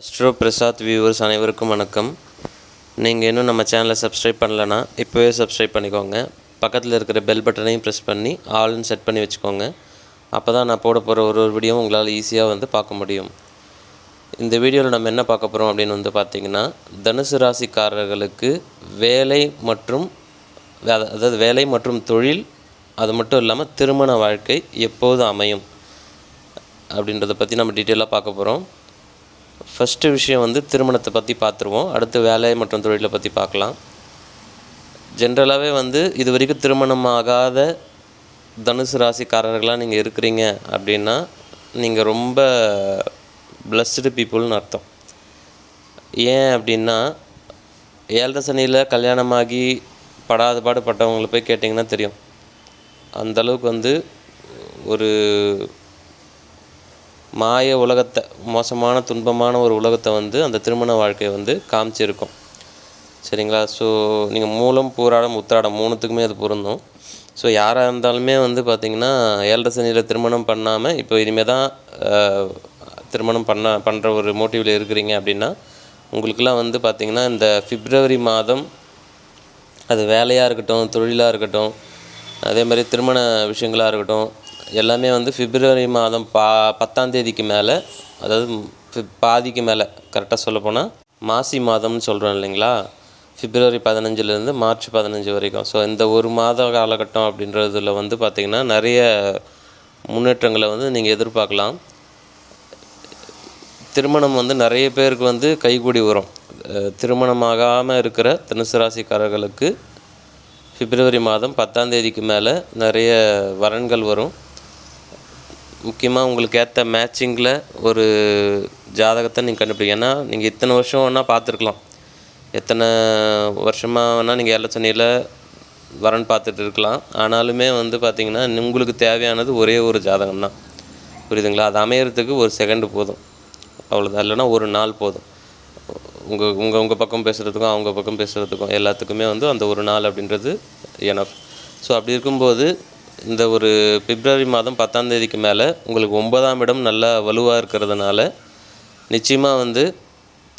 Astro Prasad viewers அனைவருக்கும் வணக்கம். நீங்கள் இன்னும் நம்ம சேனலை சப்ஸ்கிரைப் பண்ணலனா இப்போவே சப்ஸ்கிரைப் பண்ணிக்கோங்க. பக்கத்தில் இருக்கிற பெல் பட்டனையும் ப்ரெஸ் பண்ணி ஆல்னு செட் பண்ணி வச்சுக்கோங்க. அப்போ தான் நான் போட போகிற ஒரு ஒரு வீடியோவும் உங்களால் ஈஸியாக வந்து பார்க்க முடியும். இந்த வீடியோவில் நம்ம என்ன பார்க்க போகிறோம் அப்படின்னு வந்து பார்த்தீங்கன்னா தனுசு ராசிக்காரர்களுக்கு வேலை மற்றும் அதாவது வேலை மற்றும் தொழில் அது மட்டும் இல்லாமல் திருமண வாழ்க்கை எப்போது அமையும்? அப்படின்றத பற்றி நம்ம டீட்டெயிலாக பார்க்க போகிறோம் ஃபஸ்ட்டு விஷயம் வந்து திருமணத்தை பற்றி பார்த்துருவோம். அடுத்து வேலை மற்றும் தொழிலை பற்றி பார்க்கலாம். ஜென்ரலாகவே வந்து இது வரைக்கும் திருமணம் ஆகாத தனுசு ராசிக்காரர்களாக நீங்கள் இருக்கிறீங்க அப்படின்னா நீங்கள் ரொம்ப பிளஸ்டு பீப்புள்னு அர்த்தம். ஏன் அப்படின்னா ஏழரை சனியில் கல்யாணமாகி படாத பாடுபட்டவங்களை போய் கேட்டிங்கன்னா தெரியும். அந்த அளவுக்கு வந்து ஒரு மாய உலகத்தை மோசமான துன்பமான ஒரு உலகத்தை வந்து அந்த திருமண வாழ்க்கையை வந்து காமிச்சிருக்கும். சரிங்களா? ஸோ நீங்கள் மூலம் பூராடம் உத்திராடம் மூணுத்துக்குமே அது பொருந்தும். ஸோ யாராக இருந்தாலுமே வந்து பார்த்திங்கன்னா ஏழரை சனியில் திருமணம் பண்ணாமல் இப்போ இனிமேல் தான் திருமணம் பண்ண பண்ணுற ஒரு மோட்டிவில் இருக்கிறீங்க அப்படின்னா உங்களுக்கெல்லாம் வந்து பார்த்திங்கன்னா இந்த பிப்ரவரி மாதம் அது வேலையாக இருக்கட்டும் தொழிலாக இருக்கட்டும் அதே மாதிரி திருமண விஷயங்களாக இருக்கட்டும் எல்லாமே வந்து பிப்ரவரி மாதம் பா பத்தாந்தேதிக்கு மேலே அதாவது பாதிக்கு மேலே கரெக்டாக சொல்லப்போனால் மாசி மாதம்னு சொல்கிறோம் இல்லைங்களா? பிப்ரவரி பதினஞ்சுலேருந்து மார்ச் பதினஞ்சு வரைக்கும். ஸோ இந்த ஒரு மாத காலகட்டம் அப்படின்றதுல வந்து பார்த்திங்கன்னா நிறைய முன்னேற்றங்களை வந்து நீங்கள் எதிர்பார்க்கலாம். திருமணம் வந்து நிறைய பேருக்கு வந்து கைகூடி வரும். திருமணமாகாமல் இருக்கிற தனுசு ராசிக்காரர்களுக்கு பிப்ரவரி மாதம் பத்தாம் தேதிக்கு மேலே நிறைய வரன்கள் வரும். முக்கியமாக உங்களுக்கு ஏற்ற மேட்சிங்கில் ஒரு ஜாதகத்தை நீங்கள் கண்டுபிடிங்க. ஏன்னா நீங்கள் இத்தனை வருஷம் வேணால் பார்த்துருக்கலாம். எத்தனை வருஷமாக வேணால் நீங்கள் ஏழை சனியில் வரன் பார்த்துட்டு இருக்கலாம். ஆனாலுமே வந்து பார்த்திங்கன்னா உங்களுக்கு தேவையானது ஒரே ஒரு ஜாதகம் தான் புரியுதுங்களா? அது அமையறதுக்கு ஒரு செகண்டு போதும். அவ்வளோதான் இல்லைன்னா ஒரு நாள் போதும். உங்கள் உங்கள் உங்கள் பக்கம் பேசுகிறதுக்கும் அவங்க பக்கம் பேசுகிறதுக்கும் எல்லாத்துக்குமே வந்து அந்த ஒரு நாள் அப்படின்றது எனஃப் ஸோ அப்படி இருக்கும்போது இந்த ஒரு பிப்ரவரி மாதம் பத்தாம் தேதிக்கு மேலே உங்களுக்கு ஒன்பதாம் இடம் நல்லா வலுவாக இருக்கிறதுனால நிச்சயமாக வந்து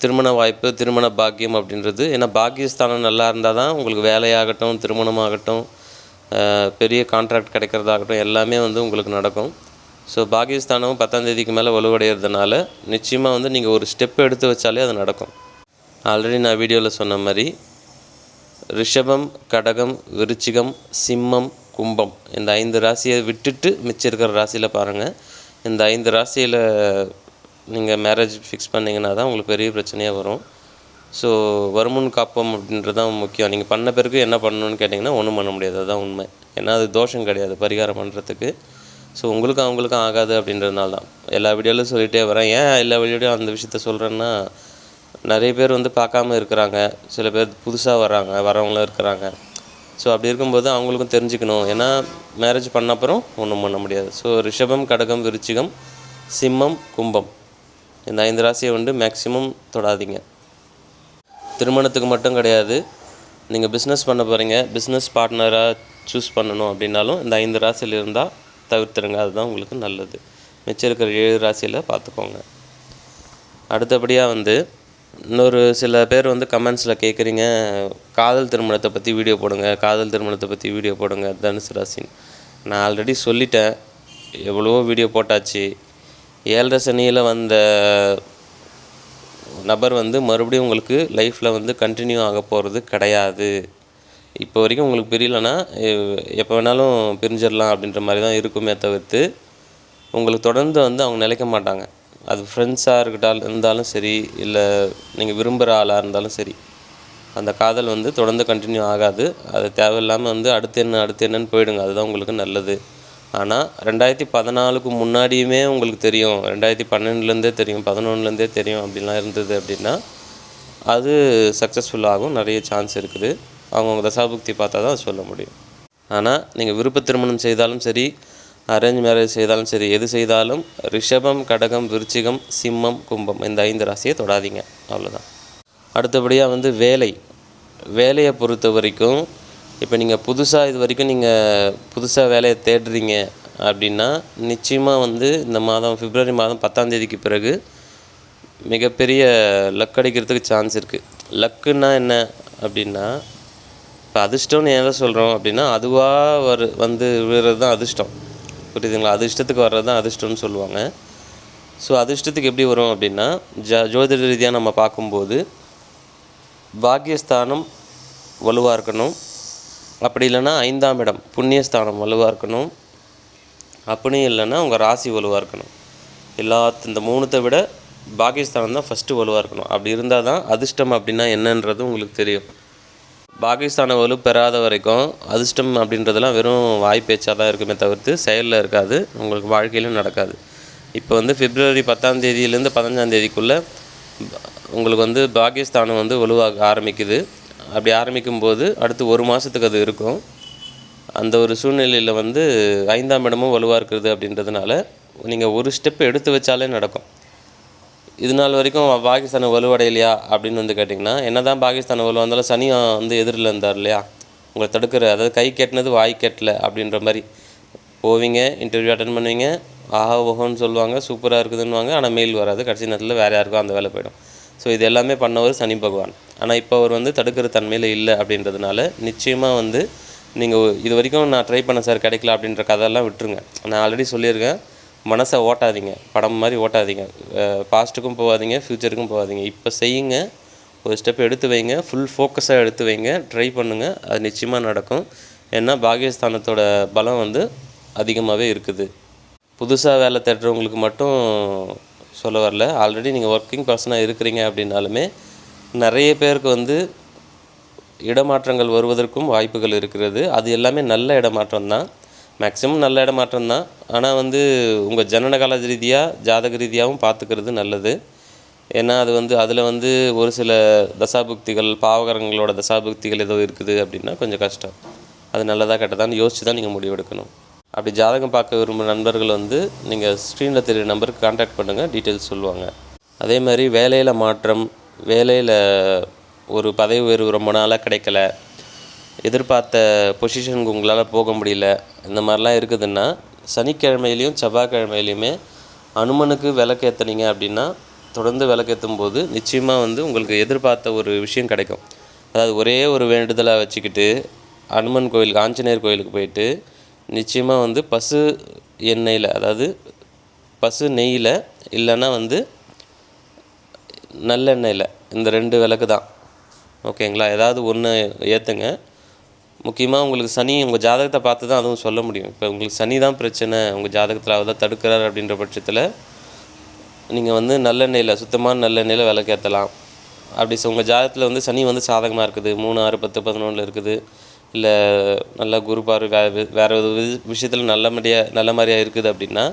திருமண வாய்ப்பு திருமண பாக்கியம் அப்படின்றது. ஏன்னா பாக்கியஸ்தானம் நல்லா இருந்தால் தான் உங்களுக்கு வேலையாகட்டும் திருமணமாகட்டும் பெரிய கான்ட்ராக்ட் கிடைக்கிறதாகட்டும் எல்லாமே வந்து உங்களுக்கு நடக்கும். ஸோ பாகிஸ்தானும் பத்தாம் தேதிக்கு மேலே வலுவடைகிறதுனால நிச்சயமாக வந்து நீங்கள் ஒரு ஸ்டெப் எடுத்து வச்சாலே அது நடக்கும். ஆல்ரெடி நான் வீடியோவில் சொன்ன மாதிரி ரிஷபம் கடகம் விருச்சிகம் சிம்மம் கும்பம். இந்த ஐந்து ராசியை விட்டுட்டு மிச்சம் இருக்கிற ராசியில் பாருங்கள் இந்த ஐந்து ராசியில் நீங்கள் மேரேஜ் ஃபிக்ஸ் பண்ணிங்கன்னா தான் உங்களுக்கு பெரிய பிரச்சனையாக வரும். ஸோ வருமுன் காப்பம் அப்படின்றது தான் முக்கியம். நீங்கள் பண்ண பிறகு என்ன பண்ணணும்னு கேட்டிங்கன்னா ஒன்றும் பண்ண முடியாது. அதுதான் உண்மை. ஏன்னா அது தோஷம் கிடையாது பரிகாரம் பண்ணுறதுக்கு ஸோ உங்களுக்கும் அவங்களுக்கும் ஆகாது அப்படின்றதுனால தான். எல்லா வீடியோலையும் சொல்லிகிட்டே வரேன். ஏன் எல்லா வீடியோலையும் அந்த விஷயத்த சொல்கிறேன்னா நிறைய பேர் வந்து பார்க்காம இருக்கிறாங்க. சில பேர் புதுசாக வராங்க வரவங்களும் இருக்கிறாங்க. ஸோ அப்படி இருக்கும்போது அவங்களுக்கும் தெரிஞ்சுக்கணும். ஏன்னா மேரேஜ் பண்ண அப்புறம் ஒன்றும் பண்ண முடியாது. ஸோ ரிஷபம் கடகம் விருச்சிகம் சிம்மம் கும்பம். இந்த ஐந்து ராசியை வந்து மேக்ஸிமம் தொடாதீங்க. திருமணத்துக்கு மட்டும் கிடையாது. நீங்கள் பிஸ்னஸ் பண்ண போகிறீங்க பிஸ்னஸ் பார்ட்னராக சூஸ் பண்ணணும் அப்படின்னாலும் இந்த ஐந்து ராசியில் இருந்தால் தவிர்த்துருங்க. அதுதான் உங்களுக்கு நல்லது. மிச்சம் இருக்கிற ஏழு ராசியில் பார்த்துக்கோங்க. அடுத்தபடியாக வந்து இன்னொரு சில பேர் வந்து கமெண்ட்ஸில் கேட்குறீங்க காதல் திருமணத்தை பற்றி வீடியோ போடுங்க காதல் திருமணத்தை பற்றி வீடியோ போடுங்க தனுசு ராசின்னு. நான் ஆல்ரெடி சொல்லிட்டேன் எவ்வளவோ வீடியோ போட்டாச்சு. ஏழரை சனியில் வந்த நபர் வந்து மறுபடியும் உங்களுக்கு லைஃப்பில் வந்து கண்டினியூ ஆக போகிறது கிடையாது. இப்போ வரைக்கும் உங்களுக்கு பிரியலன்னா எப்போ வேணாலும் பிரிஞ்சிடலாம் அப்படின்ற மாதிரி தான் இருக்குமே தவிர்த்து உங்களுக்கு தொடர்ந்து வந்து அவங்க நிலைக்க மாட்டாங்க. அது ஃப்ரெண்ட்ஸாக இருக்கட்டால் இருந்தாலும் சரி இல்லை நீங்கள் விரும்புகிற ஆளாக இருந்தாலும் சரி அந்த காதல் வந்து தொடர்ந்து கண்டினியூ ஆகாது. அது தேவையில்லாமல் வந்து அடுத்து என்ன அடுத்து என்னன்னு போயிடுங்க. அதுதான் உங்களுக்கு நல்லது. ஆனால் ரெண்டாயிரத்தி பதினாலுக்கு முன்னாடியுமே உங்களுக்கு தெரியும். ரெண்டாயிரத்தி பன்னெண்டுலேருந்தே தெரியும் பதினொன்றுலேருந்தே தெரியும் அப்படின்லாம் இருந்தது அப்படின்னா அது சக்ஸஸ்ஃபுல் ஆகும். நிறைய சான்ஸ் இருக்குது. அவங்கவுங்க தசாபுக்தி பார்த்தா தான் சொல்ல முடியும். ஆனால் நீங்கள் விருப்ப திருமணம் செய்தாலும் சரி அரேஞ்ச் மேரேஜ் செய்தாலும் சரி எது செய்தாலும் ரிஷபம் கடகம் விருச்சிகம் சிம்மம் கும்பம் இந்த ஐந்து ராசியை தொடாதீங்க. அவ்வளோதான் அடுத்தபடியாக வந்து வேலை. வேலையை பொறுத்த வரைக்கும் இப்போ நீங்கள் புதுசாக இது வரைக்கும் நீங்கள் புதுசாக வேலையை தேடுறீங்க அப்படின்னா நிச்சயமாக வந்து இந்த மாதம் பிப்ரவரி மாதம் பத்தாம் தேதிக்கு பிறகு மிகப்பெரிய லக் அடிக்கிறதுக்கு சான்ஸ் இருக்குது லக்குன்னா என்ன அப்படின்னா இப்போ அதிர்ஷ்டம்னு எதை சொல்கிறோம் அப்படின்னா அதுவாக வரு வந்து விழுறது தான் அதிர்ஷ்டம். புரியுதுங்களா? அதிர்ஷ்டத்துக்கு வர்றது தான் அதிர்ஷ்டம்னு சொல்லுவாங்க. ஸோ அதிர்ஷ்டத்துக்கு எப்படி வரும் அப்படின்னா ஜ ஜோதிட ரீதியாக நம்ம பார்க்கும்போது பாக்கியஸ்தானம் வலுவாக இருக்கணும். அப்படி இல்லைன்னா ஐந்தாம் இடம் புண்ணியஸ்தானம் வலுவாக இருக்கணும். அப்படியும் இல்லைன்னா உங்கள் ராசி வலுவாக இருக்கணும். எல்லா இந்த மூணுத்தை விட பாகிஸ்தான் தான் ஃபஸ்ட்டு வலுவாக இருக்கணும். அப்படி இருந்தால் தான் அதிர்ஷ்டம் அப்படின்னா என்னன்றது உங்களுக்கு தெரியும். பாகிஸ்தானை வலு பெறாத வரைக்கும் அதிர்ஷ்டம் அப்படின்றதெல்லாம் வெறும் வாய் பேச்சாக தான் இருக்குமே தவிர்த்து செயலில் இருக்காது உங்களுக்கு வாழ்க்கையிலும் நடக்காது. இப்போ வந்து பிப்ரவரி பத்தாம் தேதியிலேருந்து பதினஞ்சாம் தேதிக்குள்ளே உங்களுக்கு வந்து பாகிஸ்தானம் வந்து வலுவாக ஆரம்பிக்குது. அப்படி ஆரம்பிக்கும்போது அடுத்து ஒரு மாதத்துக்கு அது இருக்கும். அந்த ஒரு சூழ்நிலையில் வந்து ஐந்தாம் இடமும் வலுவாக இருக்கிறது அப்படின்றதுனால நீங்கள் ஒரு ஸ்டெப் எடுத்து வச்சாலே நடக்கும். இது நாள் வரைக்கும் பாகிஸ்தான் வலுவடையலையா அப்படின்னு வந்து கேட்டிங்கன்னா என்ன தான் பாகிஸ்தான் வலுவாக இருந்தாலும் சனி வந்து எதிரில் இருந்தார் இல்லையா? உங்களை தடுக்கிற அதாவது கை கெட்டினது வாய் கெட்டல அப்படின்ற மாதிரி. போவீங்க இன்டர்வியூ அட்டன் பண்ணுவீங்க ஆஹா ஓஹோன்னு சொல்லுவாங்க சூப்பராக இருக்குதுன்னுவாங்க ஆனால் மெயில் வராது. கடைசி நேரத்தில் வேறு யாருக்கும் அந்த வேலை போயிடும். ஸோ இது எல்லாமே பண்ணவர் சனி பகவான். ஆனால் இப்போ அவர் வந்து தடுக்கிற தன்மையில் இல்லை அப்படின்றதுனால நிச்சயமாக வந்து நீங்கள் இது வரைக்கும் நான் ட்ரை பண்ண சார் கிடைக்கல அப்படின்ற கதையெல்லாம் விட்டுருங்க. நான் ஆல்ரெடி சொல்லியிருக்கேன். மனசை ஓட்டாதீங்க. படம் மாதிரி ஓட்டாதீங்க. பாஸ்ட்டுக்கும் போகாதீங்க ஃப்யூச்சருக்கும் போகாதீங்க. இப்போ செய்யுங்க. ஒரு ஸ்டெப் எடுத்து வைங்க. ஃபுல் ஃபோக்கஸாக எடுத்து வைங்க. ட்ரை பண்ணுங்கள் அது நிச்சயமாக நடக்கும். ஏன்னா பாகிஸ்தானத்தோட பலம் வந்து அதிகமாகவே இருக்குது. புதுசாக வேலை தேடுறவங்களுக்கு மட்டும் சொல்ல வரல. ஆல்ரெடி நீங்கள் ஒர்க்கிங் பர்சனாக இருக்கிறீங்க அப்படின்னாலுமே நிறைய பேருக்கு வந்து இடமாற்றங்கள் வருவதற்கும் வாய்ப்புகள் இருக்கிறது. அது எல்லாமே நல்ல இடமாற்றம் தான். மேக்ஸிமம் நல்ல இடமாற்றம் தான் ஆனால் வந்து உங்கள் ஜனனகால ரீதியாக ஜாதக ரீதியாகவும் பார்த்துக்கிறது நல்லது. ஏன்னா அது வந்து அதில் வந்து ஒரு சில தசாபுக்திகள் பாவகரங்களோட தசாபுக்திகள் ஏதோ இருக்குது அப்படின்னா கொஞ்சம் கஷ்டம். அது நல்லதாக கெட்டதான்னு யோசிச்சு தான் நீங்கள் முடிவெடுக்கணும் அப்படி ஜாதகம் பார்க்க விரும்புகிற நண்பர்கள் வந்து நீங்கள் ஸ்க்ரீனில் தெரியுற நம்பருக்கு காண்டாக்ட் பண்ணுங்கள் டீட்டெயில்ஸ் சொல்லுவாங்க. அதே மாதிரி வேலையில் மாற்றம் வேலையில் ஒரு பதவி உயர்வு ரொம்ப நாளாக கிடைக்கல எதிர்பார்த்த பொசிஷனுக்கு உங்களால் போக முடியல. இந்த மாதிரிலாம் இருக்குதுன்னா சனிக்கிழமையிலையும் செவ்வாய்க்கிழமையிலையுமே அனுமனுக்கு விளக்கு ஏற்றுனீங்க அப்படின்னா தொடர்ந்து விளக்கேற்றும் போது நிச்சயமாக வந்து உங்களுக்கு எதிர்பார்த்த ஒரு விஷயம் கிடைக்கும். அதாவது ஒரே ஒரு வேண்டுதலாக வச்சுக்கிட்டு அனுமன் கோயிலுக்கு ஆஞ்சநேயர் கோயிலுக்கு போயிட்டு நிச்சயமாக வந்து பசு எண்ணெயில் அதாவது பசு நெய்யில் இல்லைன்னா வந்து நல்லெண்ணெயில் இந்த ரெண்டு விளக்கு தான் ஓகேங்களா? ஏதாவது ஒன்று ஏற்றுங்க முக்கியமாக உங்களுக்கு சனி உங்கள் ஜாதகத்தை பார்த்து தான் அதுவும் சொல்ல முடியும். இப்போ உங்களுக்கு சனி தான் பிரச்சனை உங்கள் ஜாதகத்தில் அவர் தான் தடுக்கிறார் அப்படின்ற பட்சத்தில் நீங்கள் வந்து நல்லெண்ணெயில் சுத்தமான நல்லெண்ணெயில் விளக்கேற்றலாம் அப்படி உங்கள் ஜாதகத்தில் வந்து சனி வந்து சாதகமாக இருக்குது. மூணு ஆறு பத்து பதினொன்றில் இருக்குது. இல்லை நல்ல குரு பார்வை வேறு ஒரு விஷயத்தில் நல்ல மாதிரியாக நல்ல மாதிரியாக இருக்குது அப்படின்னா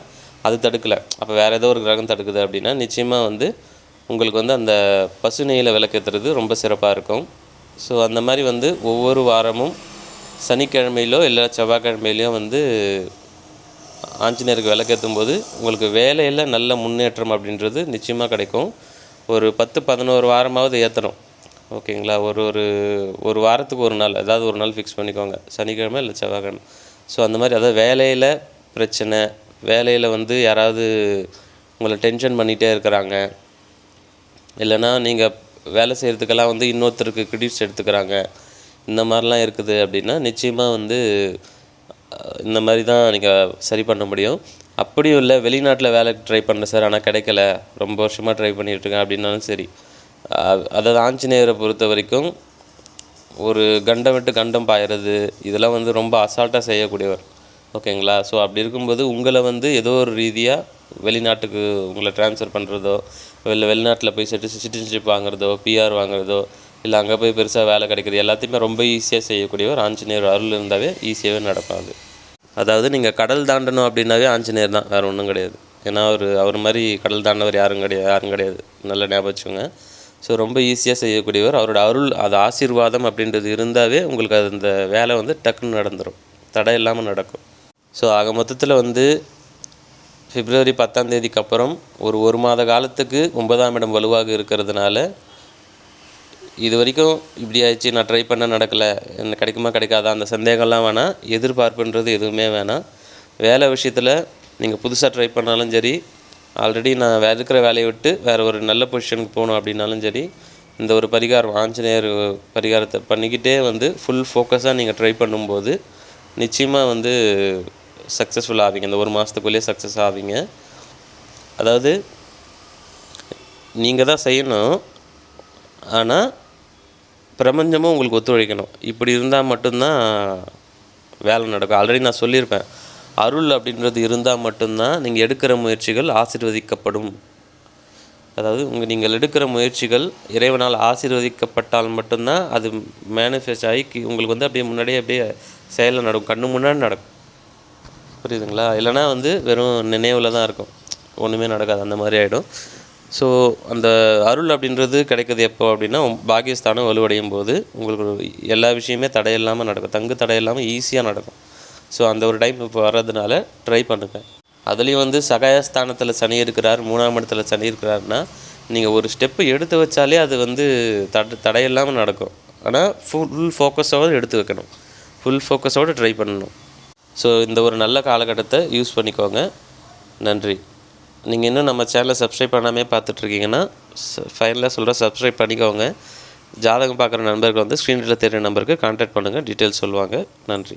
அது தடுக்கலை. அப்போ வேறு ஏதோ ஒரு கிரகம் தடுக்குது அப்படின்னா நிச்சயமாக வந்து உங்களுக்கு வந்து அந்த பசு நெய்யில் விளக்கேற்றுறது ரொம்ப சிறப்பாக இருக்கும். ஸோ அந்த மாதிரி வந்து ஒவ்வொரு வாரமும் சனிக்கிழமையிலோ இல்லை செவ்வாய்க்கிழமையிலையோ வந்து ஆஞ்சநேயருக்கு விளக்கேற்றும் போது உங்களுக்கு வேலையில் நல்ல முன்னேற்றம் அப்படின்றது நிச்சயமாக கிடைக்கும். ஒரு பத்து பதினோரு வாரமாவது ஏற்றணும் ஓகேங்களா? ஒரு ஒரு ஒரு வாரத்துக்கு ஒரு நாள் ஏதாவது ஒரு நாள் ஃபிக்ஸ் பண்ணிக்கோங்க. சனிக்கிழமை இல்லை செவ்வாய்க்கிழமை. ஸோ அந்த மாதிரி அதாவது வேலையில் பிரச்சனை வேலையில் வந்து யாராவது உங்களை டென்ஷன் பண்ணிகிட்டே இருக்கிறாங்க. இல்லைன்னா நீங்கள் வேலை செய்கிறதுக்கெல்லாம் வந்து இன்னொருத்தருக்கு கிரெடிட்ஸ் எடுத்துக்கிறாங்க. இந்த மாதிரிலாம் இருக்குது அப்படின்னா நிச்சயமாக வந்து இந்த மாதிரி தான் நீங்கள் சரி பண்ண முடியும். அப்படியும் இல்லை வெளிநாட்டில் வேலைக்கு ட்ரை பண்ணேன் சார் ஆனால் கிடைக்கல. ரொம்ப வருஷமாக ட்ரை பண்ணிகிட்ருக்கேன் அப்படின்னாலும் சரி. அதாவது ஆஞ்சநேயரை பொறுத்த வரைக்கும் ஒரு கண்டம் விட்டு கண்டம் பாயிறது இதெல்லாம் வந்து ரொம்ப அசால்ட்டாக செய்யக்கூடியவர். ஓகேங்களா? ஸோ அப்படி இருக்கும்போது உங்களை வந்து ஏதோ ஒரு ரீதியாக வெளிநாட்டுக்கு உங்களை ட்ரான்ஸ்ஃபர் பண்ணுறதோ இல்லை வெளிநாட்டில் போய் சிட்டி சிட்டிசன்ஷிப் வாங்குறதோ பிஆர் வாங்குறதோ இல்லை அங்கே போய் பெருசாக வேலை கிடைக்கிறது. எல்லாத்தையுமே ரொம்ப ஈஸியாக செய்யக்கூடியவர் ஆஞ்சநேயர். அருள் இருந்தாவே ஈஸியாகவே நடப்பாது அதாவது நீங்கள் கடல் தாண்டணும் அப்படின்னாவே ஆஞ்சநேயர் தான். வேறு ஒன்றும் கிடையாது. ஏன்னா அவர் அவர் மாதிரி கடல் தாண்டவர் யாரும் கிடையாது யாரும் கிடையாது. நல்லா ஞாபகம் வச்சுக்கோங்க. ஸோ ரொம்ப ஈஸியாக செய்யக்கூடியவர். அவரோட அருள் அது ஆசீர்வாதம் அப்படின்றது இருந்தாவே உங்களுக்கு அது அந்த வேலை வந்து டக்குன்னு நடந்துடும் தடை இல்லாமல் நடக்கும். ஸோ ஆக மொத்தத்தில் வந்து பிப்ரவரி பத்தாம் தேதிக்கு அப்புறம் ஒரு ஒரு மாத காலத்துக்கு ஒன்பதாம் இடம் வலுவாக இருக்கிறதுனால இது வரைக்கும் இப்படி ஆயிடுச்சு நான் ட்ரை பண்ண நடக்கலை என்ன கிடைக்குமா கிடைக்காதா அந்த சந்தேகம்லாம் வேணாம். எதிர்பார்ப்புன்றது எதுவுமே வேணாம். வேலை விஷயத்தில் நீங்கள் புதுசாக ட்ரை பண்ணாலும் சரி ஆல்ரெடி நான் வே இருக்கிற வேலையை விட்டு வேறு ஒரு நல்ல பொசிஷனுக்கு போகணும் அப்படின்னாலும் சரி இந்த ஒரு பரிகாரம் ஆஞ்சநேயர் பரிகாரத்தை பண்ணிக்கிட்டே வந்து ஃபுல் ஃபோக்கஸாக நீங்கள் ட்ரை பண்ணும்போது நிச்சயமாக வந்து சக்ஸஸ்ஃபுல் ஆவீங்க. இந்த ஒரு மாதத்துக்குள்ளேயே சக்ஸஸ் ஆவீங்க. அதாவது நீங்கள் தான் செய்யணும். ஆனால் பிரபஞ்சமும் உங்களுக்கு ஒத்துழைக்கணும். இப்படி இருந்தால் மட்டும்தான் வேலை நடக்கும். ஆல்ரெடி நான் சொல்லியிருப்பேன். அருள் அப்படின்றது இருந்தால் மட்டும்தான் நீங்கள் எடுக்கிற முயற்சிகள் ஆசிர்வதிக்கப்படும். அதாவது உங்கள் நீங்கள் எடுக்கிற முயற்சிகள் இறைவனால் ஆசீர்வதிக்கப்பட்டால் மட்டும்தான் அது மேனிஃபெஸ்ட் ஆகி கி- உங்களுக்கு வந்து அப்படியே முன்னாடியே அப்படியே செயலில் நடக்கும். கண்ணு முன்னாடி நடக்கும். புரியுதுங்களா? இல்லைனா வந்து வெறும் நினைவில் தான் இருக்கும். ஒன்றுமே நடக்காது. அந்த மாதிரி ஆகிடும் ஸோ அந்த அருள் அப்படின்றது கிடைக்கிறது எப்போ அப்படின்னா பாகியஸ்தானம் வலுவடையும் போது உங்களுக்கு எல்லா விஷயமே தடையில்லாமல் நடக்கும். தங்கு தடையில்லாமல் ஈஸியாக நடக்கும். ஸோ அந்த ஒரு டைம் இப்போ வர்றதுனால ட்ரை பண்ணுங்கள் அதுலேயும் வந்து சகாயஸ்தானத்தில் சனி இருக்கிறார் மூணாம் இடத்துல சனி இருக்கிறாருன்னா நீங்கள் ஒரு ஸ்டெப்பு எடுத்து வச்சாலே அது வந்து தட தடையில்லாமல் நடக்கும். ஆனால் ஃபுல் ஃபோக்கஸோடு எடுத்து வைக்கணும். ஃபுல் ஃபோக்கஸோடு ட்ரை பண்ணணும். ஸோ இந்த ஒரு நல்ல காலகட்டத்தை யூஸ் பண்ணிக்கோங்க. நன்றி. நீங்கள் இன்னும் நம்ம சேனலை சப்ஸ்கிரைப் பண்ணாமே பார்த்துட்ருக்கீங்கன்னா ஃபைனலாக சொல்கிற சப்ஸ்கிரைப் பண்ணிக்கோங்க. ஜாதகம் பார்க்குற நண்பர்கள் வந்து ஸ்க்ரீனில் தெரியுற நம்பருக்கு கான்டாக்ட் பண்ணுங்கள் டீட்டெயில்ஸ் சொல்லுவாங்க. நன்றி.